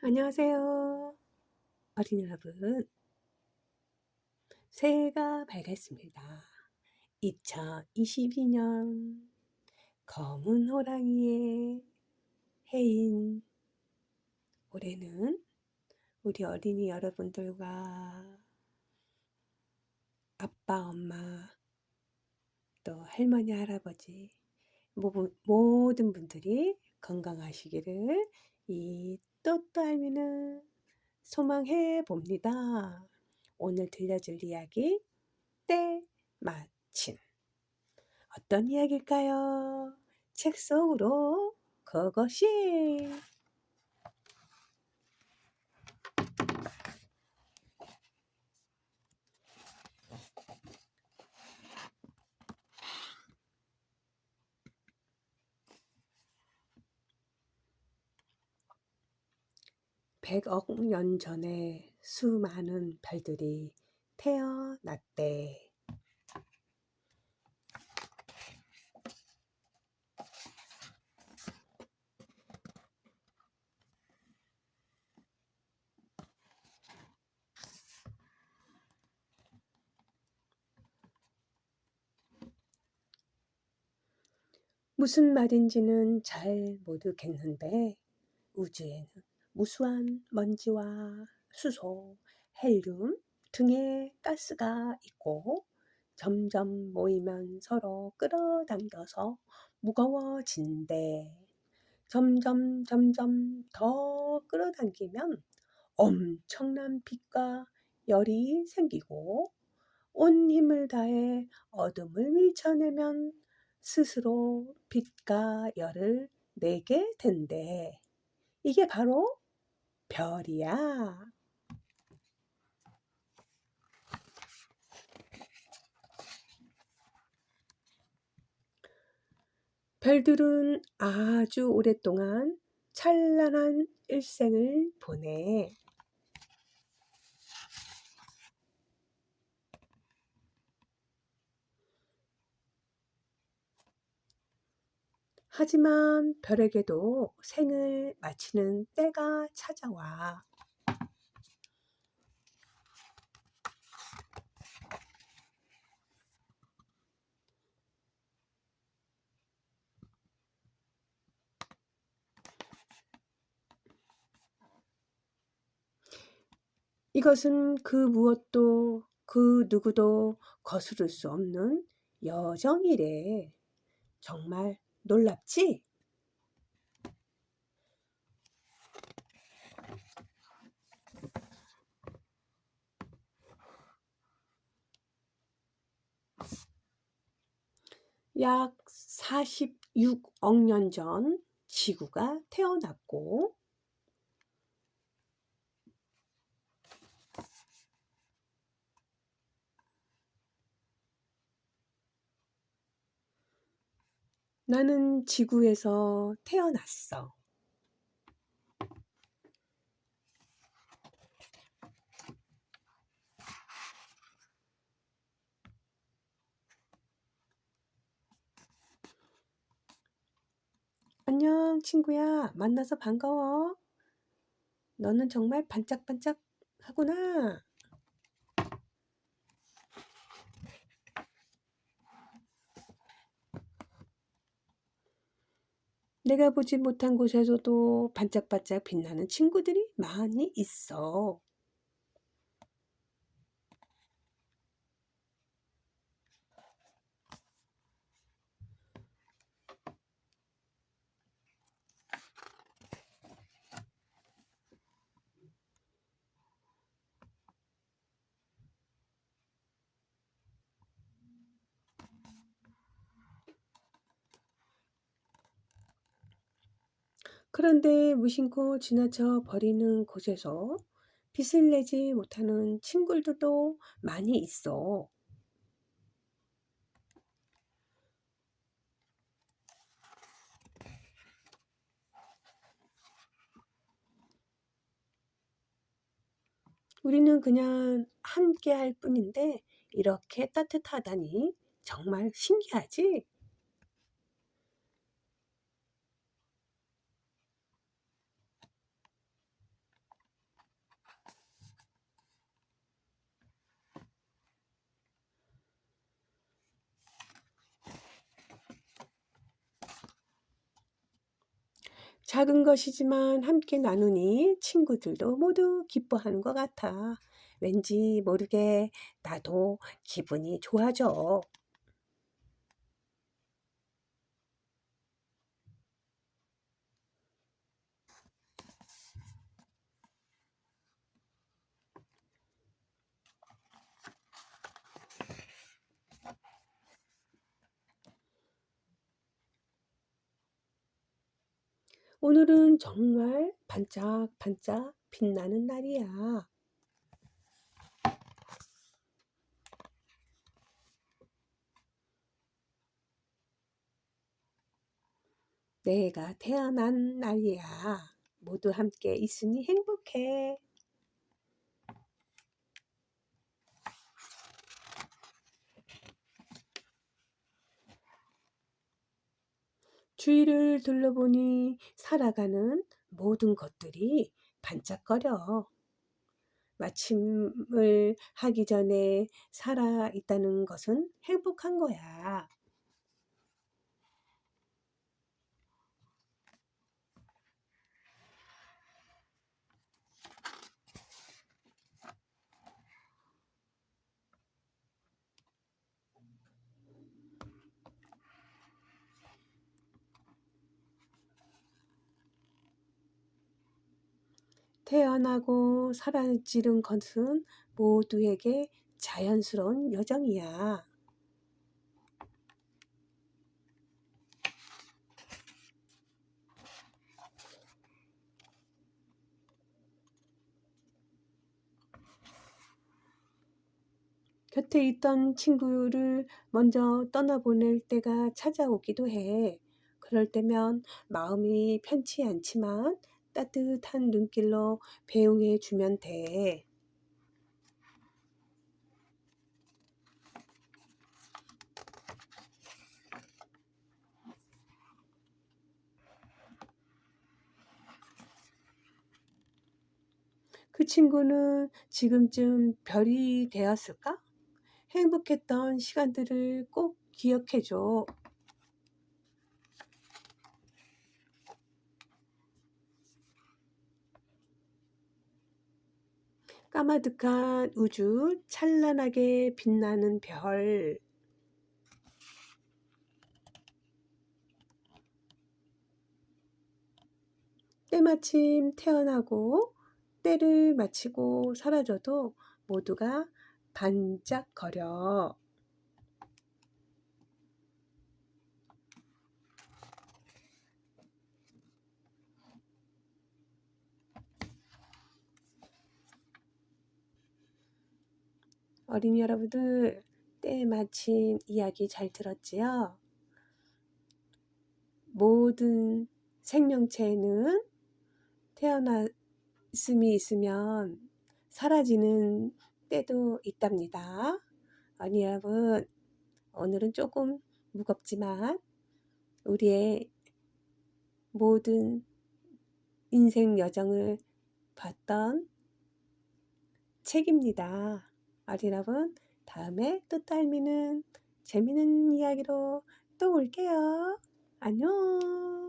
안녕하세요. 어린이 여러분. 새해가 밝았습니다. 2022년 검은 호랑이의 해인 올해는 우리 어린이 여러분들과 아빠, 엄마, 또 할머니, 할아버지 모든 분들이 건강하시기를 이 또또할미는 소망해 봅니다. 오늘 들려줄 이야기 때마침 어떤 이야기일까요? 책 속으로 그것이 백억 년 전에 수많은 별들이 태어났대. 무슨 말인지는 잘 모르겠는데 우주에는 무수한 먼지와 수소, 헬륨 등의 가스가 있고 점점 모이면 서로 끌어당겨서 무거워진대. 점점 점점 더 끌어당기면 엄청난 빛과 열이 생기고 온 힘을 다해 어둠을 밀쳐내면 스스로 빛과 열을 내게 된대. 이게 바로 별이야. 별들은 아주 오랫동안 찬란한 일생을 보내. 하지만 별에게도 생을 마치는 때가 찾아와. 이것은 그 무엇도 그 누구도 거스를 수 없는 여정이래. 정말 놀랍지? 약 46억 년 전 지구가 태어났고 나는 지구에서 태어났어. 안녕, 친구야. 만나서 반가워. 너는 정말 반짝반짝 하구나. 내가 보지 못한 곳에서도 반짝반짝 빛나는 친구들이 많이 있어. 그런데 무심코 지나쳐 버리는 곳에서 빛을 내지 못하는 친구들도 많이 있어. 우리는 그냥 함께 할 뿐인데 이렇게 따뜻하다니 정말 신기하지? 작은 것이지만 함께 나누니 친구들도 모두 기뻐하는 것 같아. 왠지 모르게 나도 기분이 좋아져. 오늘은 정말 반짝반짝 빛나는 날이야. 내가 태어난 날이야. 모두 함께 있으니 행복해. 주위를 둘러보니 살아가는 모든 것들이 반짝거려. 마침을 하기 전에 살아 있다는 것은 행복한 거야. 태어나고 사라지는 것은 모두에게 자연스러운 여정이야. 곁에 있던 친구를 먼저 떠나보낼 때가 찾아오기도 해. 그럴 때면 마음이 편치 않지만 따뜻한 눈길로 배웅해 주면 돼. 그 친구는 지금쯤 별이 되었을까? 행복했던 시간들을 꼭 기억해 줘. 까마득한 우주, 찬란하게 빛나는 별. 때마침 태어나고 때를 마치고 사라져도 모두가 반짝거려. 어린이 여러분들, 때마침 이야기 잘 들었지요? 모든 생명체는 태어났음이 있으면 사라지는 때도 있답니다. 어린이 여러분, 오늘은 조금 무겁지만 우리의 모든 인생 여정을 봤던 책입니다. 여러분, 다음에 또 딸미는 재미있는 이야기로 또 올게요. 안녕.